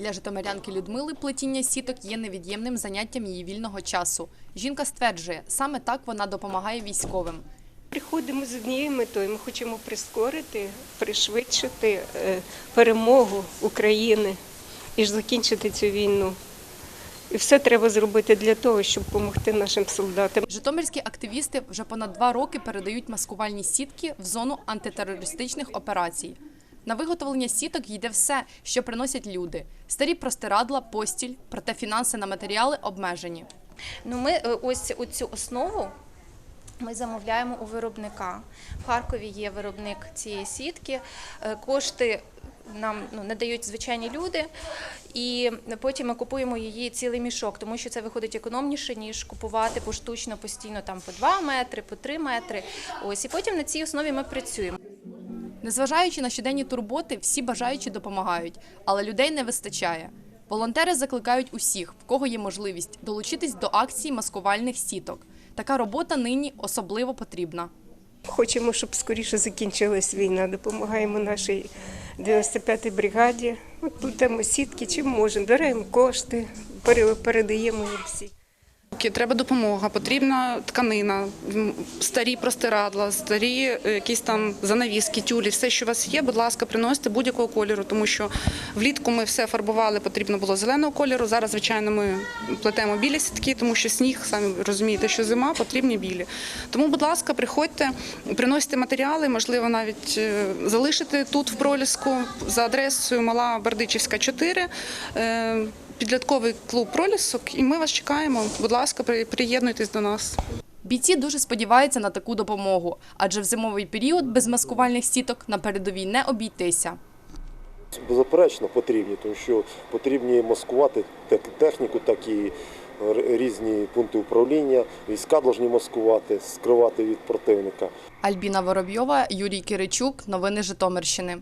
Для житомирянки Людмили плетіння сіток є невід'ємним заняттям її вільного часу. Жінка стверджує, саме так вона допомагає військовим. Приходимо з однією метою. Ми хочемо прискорити, пришвидшити е, перемогу України і ж закінчити цю війну. І все треба зробити для того, щоб допомогти нашим солдатам. Житомирські активісти вже понад два роки передають маскувальні сітки в зону антитерористичних операцій. На виготовлення сіток йде все, що приносять люди: старі простирадла, постіль, проте фінанси на матеріали обмежені. Ну, ми е, ось цю основу ми замовляємо у виробника. В Харкові є виробник цієї сітки. Е, Кошти нам ну, надають звичайні люди, і потім ми купуємо її цілий мішок, тому що це виходить економніше, ніж купувати поштучно постійно там по 2 метри, по 3 метри. Ось і потім на цій основі ми працюємо. Незважаючи на щоденні турботи, всі бажаючі допомагають, але людей не вистачає. Волонтери закликають усіх, в кого є можливість, долучитись до акції маскувальних сіток. Така робота нині особливо потрібна. Хочемо, щоб скоріше закінчилась війна. Допомагаємо нашій 95-й бригаді. От плетемо сітки, чим можемо, беремо кошти, передаємо їм всі. Треба допомога, потрібна тканина, старі простирадла, старі е, якісь там занавіски, тюлі, все, що у вас є, будь ласка, приносите будь-якого кольору, тому що влітку ми все фарбували, потрібно було зеленого кольору. Зараз, звичайно, ми плетемо білі сітки, тому що сніг, самі розумієте, що зима, потрібні білі. Тому, будь ласка, приходьте, приносите матеріали, можливо, навіть е, залишити тут в проліску за адресою Мала Бердичівська, 4. Підлітковий клуб пролісок, і ми вас чекаємо. Будь ласка, при- приєднуйтесь до нас. Бійці дуже сподіваються на таку допомогу, адже в зимовий період без маскувальних сіток на передовій не обійтися. Беззаперечно потрібні, тому що потрібні маскувати як техніку, так і різні пункти управління. Війська повинні маскувати, скривати від противника. Альбіна Воробйова, Юрій Киричук. Новини Житомирщини.